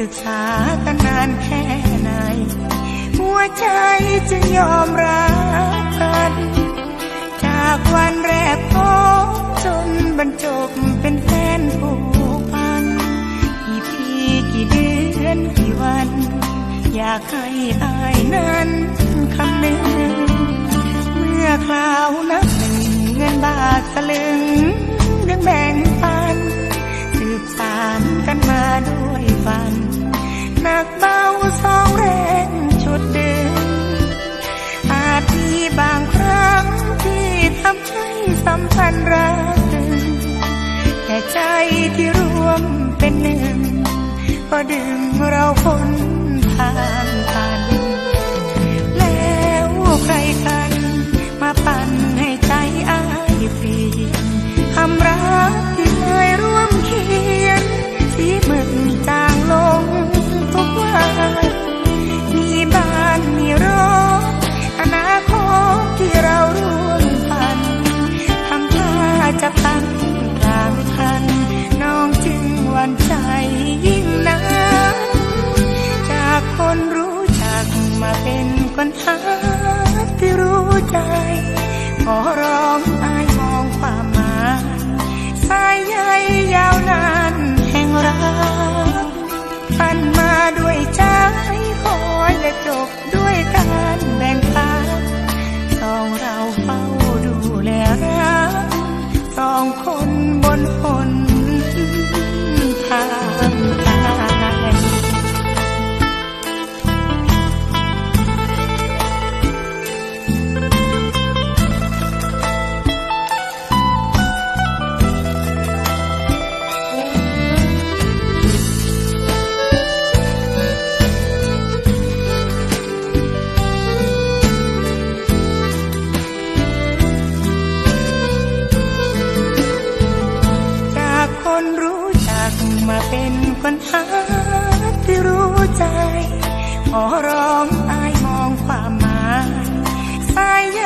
ศึกษากันนานแค่ไหน หัวใจจะยอมรักกัน จากวันแรกพบจนบรรจบเป็นแฟนผูกพัน กี่ปีกี่เดือนกี่วัน อยากให้อายนั้นคำหนึ่งเมื่อคราวนั้น ที่ร่วมเป็นหนึ่ง ก็ดึงเราพ้นทาน long นรู้จักมาเป็นคนหาที่รู้ใจ ขอร้องอายมองความหมายสายใย